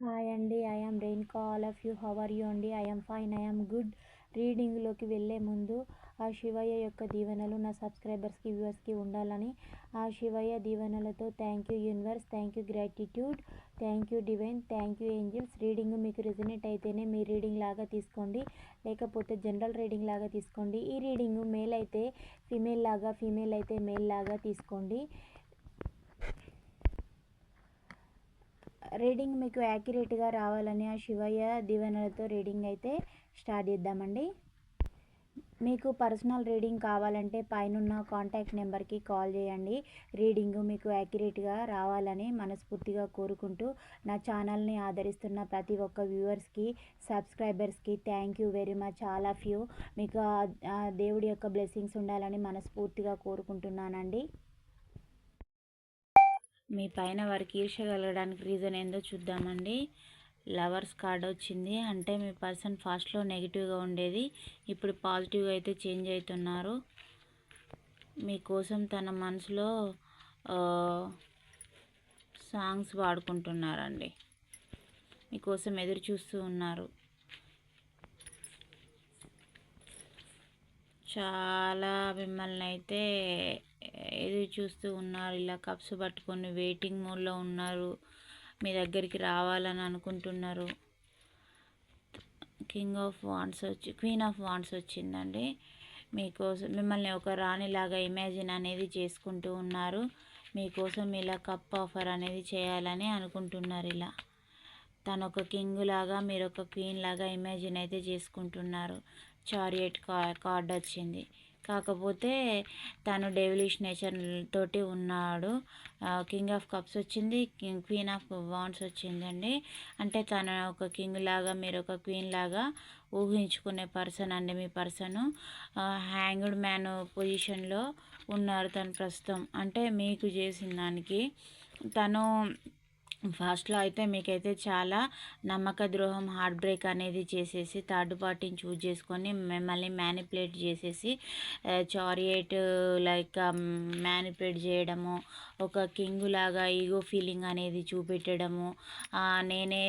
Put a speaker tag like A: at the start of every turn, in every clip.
A: Hi అండి I am రెయిన్కా all of you how are you అండి I am fine I am good రీడింగ్లోకి వెళ్ళే ముందు ఆ శివయ్య యొక్క దీవెనలు నా సబ్స్క్రైబర్స్కి వ్యూవర్స్కి ఉండాలని ఆ శివయ్య దీవెనలతో thank you universe thank you gratitude thank you divine thank you angels reading మీకు రిజనేట్ అయితేనే మీ రీడింగ్ లాగా తీసుకోండి. లేకపోతే జనరల్ రీడింగ్ లాగా తీసుకోండి. ఈ రీడింగ్ మేల్ అయితే ఫీమేల్ లాగా ఫీమేల్ అయితే మేల్ లాగా తీసుకోండి. రీడింగ్ మీకు యాక్యురేట్గా రావాలని ఆ శివయ్య దీవెనలతో రీడింగ్ అయితే స్టార్ట్ చేద్దామండి. మీకు పర్సనల్ రీడింగ్ కావాలంటే పైన కాంటాక్ట్ నెంబర్కి కాల్ చేయండి. రీడింగ్ మీకు యాక్యురేట్గా రావాలని మనస్ఫూర్తిగా కోరుకుంటూ నా ఛానల్ని ఆదరిస్తున్న ప్రతి ఒక్క వ్యూవర్స్కి సబ్స్క్రైబర్స్కి thank you very much all of you. మీకు దేవుడి యొక్క బ్లెస్సింగ్స్ ఉండాలని మనస్ఫూర్తిగా కోరుకుంటున్నానండి. మీ పైన వారికి ఈర్ష కలగడానికి రీజన్ ఏందో చూద్దామండి. లవర్స్ కార్డ్ వచ్చింది. అంటే మీ పర్సన్ ఫాస్ట్లో నెగిటివ్గా ఉండేది. ఇప్పుడు పాజిటివ్గా అయితే చేంజ్ అవుతున్నారు. మీకోసం తన మనసులో సాంగ్స్ పాడుకుంటున్నారండి మీకోసం ఎదురు చూస్తూ ఉన్నారు. చాలా మిమ్మల్ని అయితే ఎదురు చూస్తూ ఉన్నారు. ఇలా కప్స్ పట్టుకొని వెయిటింగ్ మోడ్లో ఉన్నారు. మీ దగ్గరికి రావాలని అనుకుంటున్నారు. కింగ్ ఆఫ్ వాండ్స్ వచ్చి క్వీన్ ఆఫ్ వాండ్స్ వచ్చిందండి. మీకోసం మిమ్మల్ని ఒక రాణిలాగా ఇమాజిన్ అనేది చేసుకుంటూ ఉన్నారు. మీకోసం ఇలా కప్ ఆఫర్ అనేది చేయాలని అనుకుంటున్నారు ఇలా. తను ఒక కింగ్ లాగా మీరు ఒక క్వీన్ లాగా ఇమాజిన్ అయితే చేసుకుంటున్నారు. చారియట్ కా కార్డ్ వచ్చింది. కాకపోతే తను డెవిలిష్ నేచర్ తోటి ఉన్నాడు. కింగ్ ఆఫ్ కప్స్ వచ్చింది క్వీన్ ఆఫ్ వాన్స్ వచ్చిందండి. అంటే తను ఒక కింగ్ లాగా మీరు ఒక క్వీన్ లాగా ఊహించుకునే పర్సన్ అండి మీ పర్సన్. హ్యాంగ్డ్ మ్యాన్ పొజిషన్లో ఉన్నారు తను ప్రస్తుతం. అంటే మీకు చేసిన దానికి తను ఫస్ట్లో అయితే మీకైతే చాలా నమ్మక ద్రోహం హార్ట్ బ్రేక్ అనేది చేసేసి థర్డ్ పార్టీని చూజ్ చేసుకొని మిమ్మల్ని మ్యానిపులేట్ చేసేసి చారియేట్ లైక్ మ్యానిపులేట్ చేయడము ఒక కింగ్ లాగా ఈగో ఫీలింగ్ అనేది చూపెట్టడము నేనే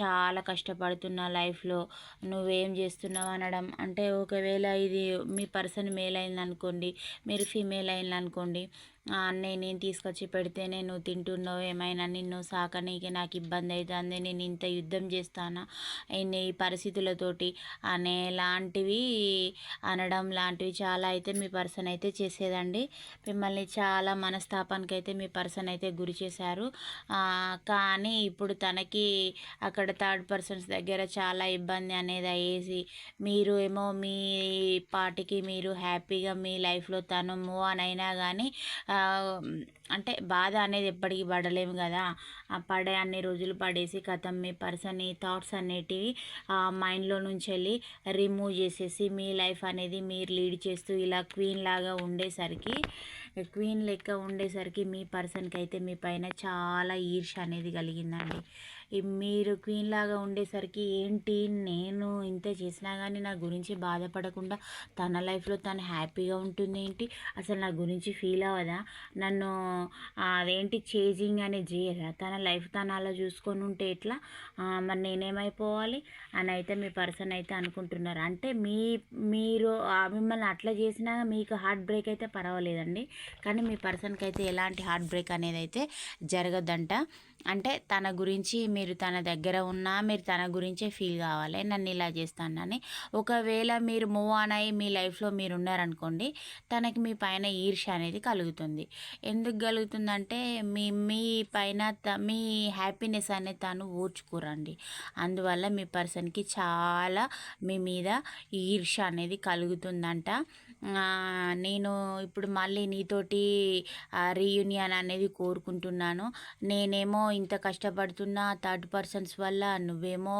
A: చాలా కష్టపడుతున్నా లైఫ్లో నువ్వేం చేస్తున్నావు అనడం. అంటే ఒకవేళ ఇది మీ పర్సన్ మేల్ అయింది అనుకోండి మీరు ఫీమేల్ అయింది అన్నయ్య నేను తీసుకొచ్చి పెడితేనే నువ్వు తింటున్నావు ఏమైనా నిన్ను సాకనీకి నాకు ఇబ్బంది అవుతుంది నేను ఇంత యుద్ధం చేస్తానా? ఈ పరిస్థితులతోటి అనే లాంటివి అనడం లాంటివి చాలా అయితే మీ పర్సన్ అయితే చేసేదండి. మిమ్మల్ని చాలా మనస్తాపానికి అయితే మీ పర్సన్ అయితే గురి చేశారు. కానీ ఇప్పుడు తనకి అక్కడ థర్డ్ పర్సన్స్ దగ్గర చాలా ఇబ్బంది అనేది అయ్యేసి మీరు ఏమో మీ పాటికి మీరు హ్యాపీగా మీ లైఫ్లో తను మూవ్ ఆన్ అయినా కానీ esta అంటే బాధ అనేది ఎప్పటికీ పడలేము కదా. ఆ పడే అన్ని రోజులు పడేసి కథం మీ పర్సన్ థాట్స్ అనేటివి మైండ్లో నుంచి వెళ్ళి రిమూవ్ చేసేసి మీ లైఫ్ అనేది మీరు లీడ్ చేస్తూ ఇలా క్వీన్ లాగా ఉండేసరికి క్వీన్ లెక్క ఉండేసరికి మీ పర్సన్కి అయితే మీ పైన చాలా ఈర్ష అనేది కలిగిందండి. మీరు క్వీన్ లాగా ఉండేసరికి ఏంటి నేను ఇంత చేసినా కానీ నా గురించి బాధపడకుండా తన లైఫ్లో తను హ్యాపీగా ఉంటుంది ఏంటి అసలు నా గురించి ఫీల్ అవ్వదా? నన్ను అదేంటి చేజింగ్ అనేది చేయదా తన లైఫ్ తను అలా చూసుకొని ఉంటే ఎట్లా? మరి నేనేమైపోవాలి? అని అయితే మీ పర్సన్ అయితే అనుకుంటున్నారు. అంటే మీ మీరు మిమ్మల్ని అట్లా చేసినా మీకు హార్ట్ బ్రేక్ అయితే పర్వాలేదండి. కానీ మీ పర్సన్కి అయితే ఎలాంటి హార్ట్ బ్రేక్ అనేది అయితే జరగదంట. అంటే తన గురించి మీరు తన దగ్గర ఉన్నా మీరు తన గురించే ఫీల్ కావాలి. నన్ను ఇలా చేస్తానని. ఒకవేళ మీరు మూవ్ ఆన్ అయ్యి మీ లైఫ్లో మీరు ఉన్నారనుకోండి తనకి మీ పైన ఈర్ష అనేది కలుగుతుంది. ఎందుకు కలుగుతుందంటే మీ మీ పైన త మీ హ్యాపీనెస్ అనేది తను ఊర్చుకోరండి. అందువల్ల మీ పర్సన్కి చాలా మీ మీద ఈర్ష అనేది కలుగుతుందంట. నేను ఇప్పుడు మళ్ళీ నీతోటి రీయూనియన్ అనేది కోరుకుంటున్నాను. నేనేమో ఇంత కష్టపడుతున్నా థర్డ్ పర్సన్స్ వల్ల నువ్వేమో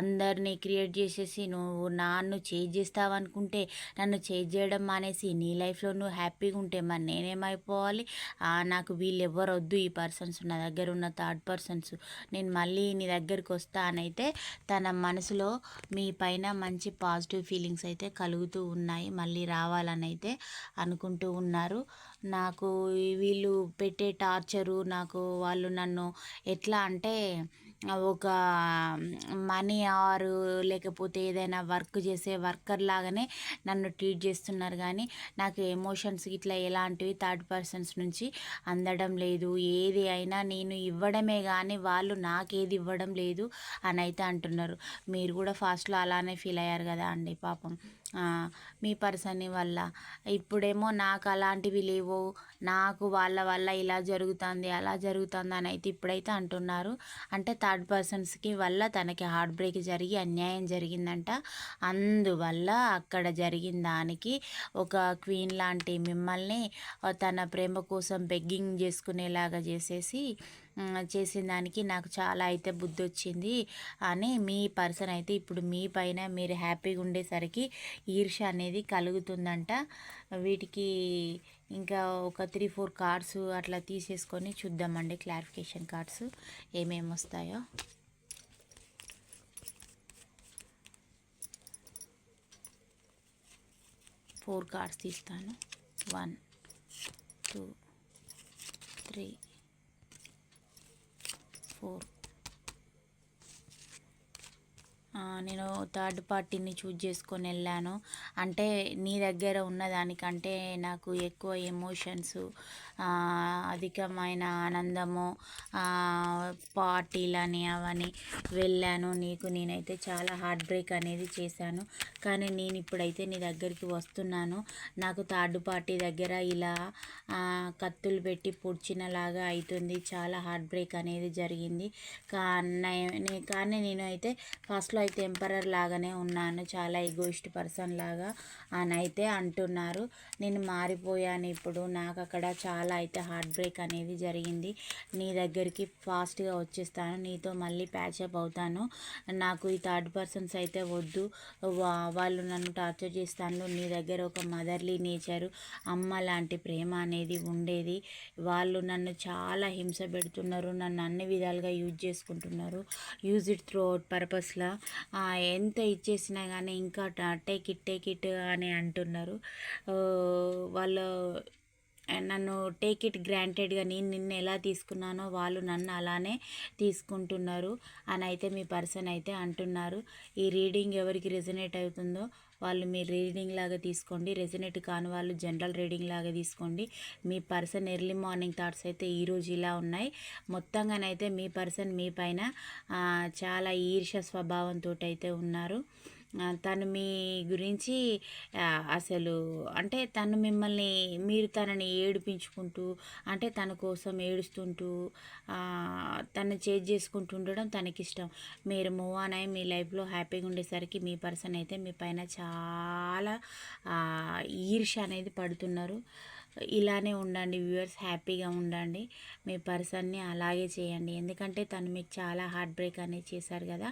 A: అందరినీ క్రియేట్ చేసేసి నువ్వు నాన్ను చేంజ్ చేస్తావు అనుకుంటే నన్ను చేంజ్ చేయడం మానేసి నీ లైఫ్లో నువ్వు హ్యాపీగా ఉంటే మరి నేనేమైపోవాలి? నాకు వీళ్ళు ఎవరు వద్దు ఈ పర్సన్స్ నా దగ్గర ఉన్న థర్డ్ పర్సన్స్ నేను మళ్ళీ నీ దగ్గరికి వస్తానైతే తన మనసులో మీ పైన మంచి పాజిటివ్ ఫీలింగ్స్ అయితే కలుగుతూ ఉన్నాయి. మళ్ళీ రావాలి. రావాలని అయితే అనుకుంటూ ఉన్నారు. నాకు వీళ్ళు పెట్టే టార్చరు నాకు వాళ్ళు నన్ను ఎట్లా అంటే ఒక మనీ ఆర్ లేకపోతే ఏదైనా వర్క్ చేసే వర్కర్ లాగానే నన్ను ట్రీట్ చేస్తున్నారు. కానీ నాకు ఎమోషన్స్ ఇట్లా ఎలాంటివి థర్డ్ పర్సన్స్ నుంచి అందడం లేదు. ఏది అయినా నేను ఇవ్వడమే కానీ వాళ్ళు నాకేది ఇవ్వడం లేదు అని అయితే అంటున్నారు. మీరు కూడా ఫాస్ట్లో అలానే ఫీల్ అయ్యారు కదా అండి పాపం. మీ పర్సన్ వల్ల. ఇప్పుడేమో నాకు అలాంటివి లేవు. నాకు వాళ్ళ వల్ల ఇలా జరుగుతుంది అలా జరుగుతుంది అని అయితే ఇప్పుడైతే అంటున్నారు. అంటే థర్డ్ పర్సన్స్కి వల్ల తనకి హార్ట్ బ్రేక్ జరిగి అన్యాయం జరిగిందంట. అందువల్ల అక్కడ జరిగిన దానికి ఒక క్వీన్ లాంటి మిమ్మల్ని తన ప్రేమ కోసం బెగ్గింగ్ చేసుకునేలాగా చేసేసి చేసిన దానికి నాకు చాలా అయితే బుద్ధి వచ్చింది అని మీ పర్సన్ అయితే ఇప్పుడు మీ పైన మీరు హ్యాపీగా ఉండేసరికి ఈర్ష అనేది కలుగుతుందంట. వీటికి ఇంకా ఒక త్రీ ఫోర్ కార్డ్స్ అట్లా తీసేసుకొని చూద్దామండి. క్లారిఫికేషన్ కార్డ్స్ ఏమేమి వస్తాయో. ఫోర్ కార్డ్స్ తీస్తాను. One two three. ఫోర్ నేను థర్డ్ పార్టీని చూజ్ చేసుకొని వెళ్ళాను. అంటే నీ దగ్గర ఉన్నదానికంటే నాకు ఎక్కువ ఎమోషన్స్ అధికమైన ఆనందము పార్టీలని అవని వెళ్ళాను. నీకు నేనైతే చాలా హార్ట్ బ్రేక్ అనేది చేశాను. కానీ నేను ఇప్పుడైతే నీ దగ్గరికి వస్తున్నాను. నాకు థర్డ్ పార్టీ దగ్గర ఇలా కత్తులు పెట్టి పొడిచినలాగా అవుతుంది చాలా హార్ట్ బ్రేక్ అనేది జరిగింది. కానీ కానీ నేను అయితే ఫస్ట్లో అయితే ఎంపరర్ లాగానే ఉన్నాను. చాలా ఈగోయిస్ట్ పర్సన్ లాగా అని అయితే అంటున్నారు. నేను మారిపోయాను ఇప్పుడు. నాకు అక్కడ చాలా చాలా అయితే హార్ట్ బ్రేక్ అనేది జరిగింది. నీ దగ్గరికి ఫాస్ట్గా వచ్చేస్తాను. నీతో మళ్ళీ ప్యాచప్ అవుతాను. నాకు ఈ థర్డ్ పర్సన్స్ అయితే వద్దు. వాళ్ళు నన్ను టార్చర్ చేస్తాను. నీ దగ్గర ఒక మదర్లీ నేచరు అమ్మ లాంటి ప్రేమ అనేది ఉండేది. వాళ్ళు నన్ను చాలా హింస పెడుతున్నారు. నన్ను అన్ని విధాలుగా యూజ్ చేసుకుంటున్నారు. యూజ్ ఇట్ త్రూ అవుట్ పర్పస్లా ఎంత ఇచ్చేసినా కానీ ఇంకా టేక్ ఇట్ టేక్ ఇట్ అని అంటున్నారు. వాళ్ళు నన్ను టేక్ ఇట్ గ్రాంటెడ్గా నేను నిన్ను ఎలా తీసుకున్నానో వాళ్ళు నన్ను అలానే తీసుకుంటున్నారు. అని అయితే మీ పర్సన్ అయితే అంటున్నారు. ఈ రీడింగ్ ఎవరికి రెజనేట్ అవుతుందో వాళ్ళు మీ రీడింగ్ లాగా తీసుకోండి. రెసినెట్ కాని వాళ్ళు జనరల్ రీడింగ్ లాగా తీసుకోండి. మీ పర్సన్ ఎర్లీ మార్నింగ్ థాట్స్ అయితే ఈరోజు ఇలా ఉన్నాయి. మొత్తంగానైతే మీ పర్సన్ మీ పైన చాలా ఈర్ష స్వభావంతో అయితే ఉన్నారు. తను మీ గురించి అసలు అంటే తను మిమ్మల్ని మీరు తనని ఏడిపించుకుంటూ అంటే తన కోసం ఏడుస్తుంటూ తను చేజ్ చేసుకుంటూ ఉండడం తనకిష్టం. మీరు మూవ్ ఆన్ అయ్యి మీ లైఫ్లో హ్యాపీగా ఉండేసరికి మీ పర్సన్ అయితే మీ పైన చాలా ఈర్ష అనేది పడుతున్నారు. ఇలానే ఉండండి వ్యూవర్స్ హ్యాపీగా ఉండండి. మీ పర్సన్ని అలాగే చేయండి. ఎందుకంటే తను మీకు చాలా హార్ట్ బ్రేక్ అనేది చేశారు కదా.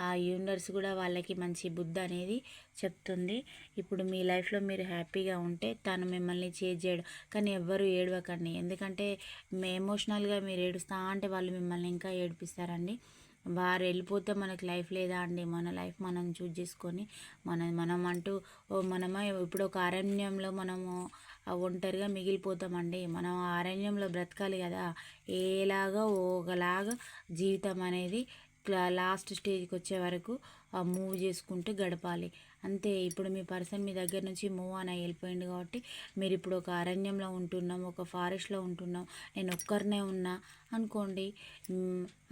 A: ఆ యూనివర్స్ కూడా వాళ్ళకి మంచి బుద్ధి అనేది చెప్తుంది. ఇప్పుడు మీ లైఫ్లో మీరు హ్యాపీగా ఉంటే తను మిమ్మల్ని చేజ్ చేయడం. కానీ ఎవ్వరు ఏడవకండి. ఎందుకంటే ఎమోషనల్గా మీరు ఏడుస్తా అంటే వాళ్ళు మిమ్మల్ని ఇంకా ఏడిపిస్తారండి. వారు వెళ్ళిపోతే మనకు లైఫ్ లేదా అండి? మన లైఫ్ మనం చూజ్ చేసుకొని మన మనం అంటూ మనమే ఇప్పుడు ఒక అరణ్యంలో మనము ఒంటరిగా మిగిలిపోతామండి. మనం అరణ్యంలో బ్రతకాలి కదా. ఏలాగా ఒకలాగా జీవితం అనేది లాస్ట్ స్టేజ్కి వచ్చే వరకు మూవ్ చేసుకుంటూ గడపాలి. అంతే ఇప్పుడు మీ పర్సన్ మీ దగ్గర నుంచి మూవ్ అని వెళ్ళిపోయింది కాబట్టి మీరు ఇప్పుడు ఒక అరణ్యంలో ఉంటున్నాం ఒక ఫారెస్ట్లో ఉంటున్నాం నేను ఒక్కరినే ఉన్నా అనుకోండి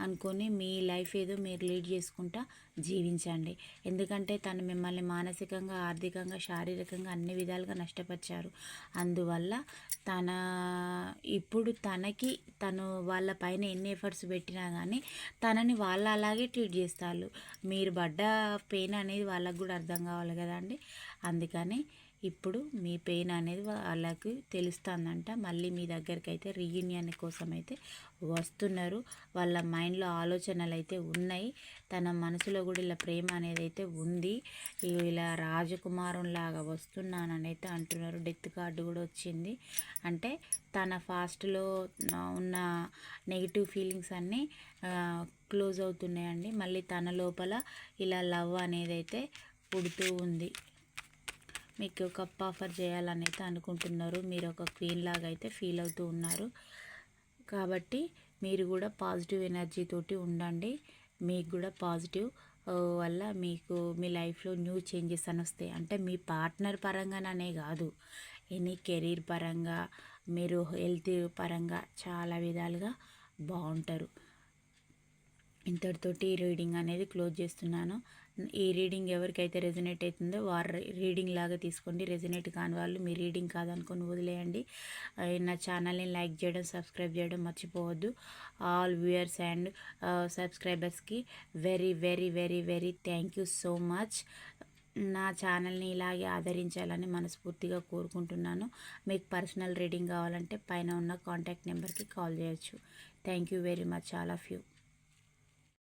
A: అనుకొని మీ లైఫ్ ఏదో మీరు లీడ్ చేసుకుంటా జీవించండి. ఎందుకంటే తను మిమ్మల్ని మానసికంగా ఆర్థికంగా శారీరకంగా అన్ని విధాలుగా నష్టపరిచారు. అందువల్ల తన ఇప్పుడు తనకి తను వాళ్ళ పైన ఎన్ని ఎఫర్ట్స్ పెట్టినా కానీ తనని వాళ్ళు అలాగే ట్రీట్ చేస్తారు. మీరు పడ్డ పెయిన్ అనేది వాళ్ళకు కూడా అర్థం కావాలి. కదా అండి. అందుకని ఇప్పుడు మీ పెయిన్ అనేది వాళ్ళకి తెలుస్తుందంట. మళ్ళీ మీ దగ్గరికి అయితే రీయూనియన్ కోసం అయితే వస్తున్నారు. వాళ్ళ మైండ్లో ఆలోచనలు అయితే ఉన్నాయి. తన మనసులో కూడా ఇలా ప్రేమ అనేది అయితే ఉంది. ఇలా రాజకుమారులాగా వస్తున్నానని అయితే అంటున్నారు. డెత్ కార్డు కూడా వచ్చింది. అంటే తన ఫాస్ట్లో ఉన్న నెగిటివ్ ఫీలింగ్స్ అన్నీ క్లోజ్ అవుతున్నాయండి. మళ్ళీ తన లోపల ఇలా లవ్ అనేది అయితే పుడుతూ ఉంది. మీకు కప్ ఆఫర్ చేయాలని అయితే అనుకుంటున్నారు. మీరు ఒక క్వీన్ లాగా అయితే ఫీల్ అవుతూ ఉన్నారు. కాబట్టి మీరు కూడా పాజిటివ్ ఎనర్జీ తోటి ఉండండి. మీకు కూడా పాజిటివ్ వల్ల మీకు మీ లైఫ్లో న్యూ చేంజెస్ అని వస్తాయి. అంటే మీ పార్ట్నర్ పరంగానే కాదు. ఎనీ కెరీర్ పరంగా మీరు హెల్త్ పరంగా చాలా విధాలుగా బాగుంటారు. ఇంతటితోటి రీడింగ్ అనేది క్లోజ్ చేస్తున్నాను. ఈ రీడింగ్ ఎవరికైతే రెజినేట్ అవుతుందో వారు రీడింగ్ లాగా తీసుకోండి. రెజినేట్ కాని వాళ్ళు మీ రీడింగ్ కాదనుకొని వదిలేయండి. నా ఛానల్ని లైక్ చేయడం సబ్స్క్రైబ్ చేయడం మర్చిపోవద్దు. ఆల్ వ్యూయర్స్ అండ్ సబ్స్క్రైబర్స్కి very very very very thank you so much. నా ఛానల్ని ఇలాగే ఆదరించాలని మనస్ఫూర్తిగా కోరుకుంటున్నాను. మీకు పర్సనల్ రీడింగ్ కావాలంటే పైన ఉన్న కాంటాక్ట్ నెంబర్కి కాల్ చేయొచ్చు. Thank you very much all of you.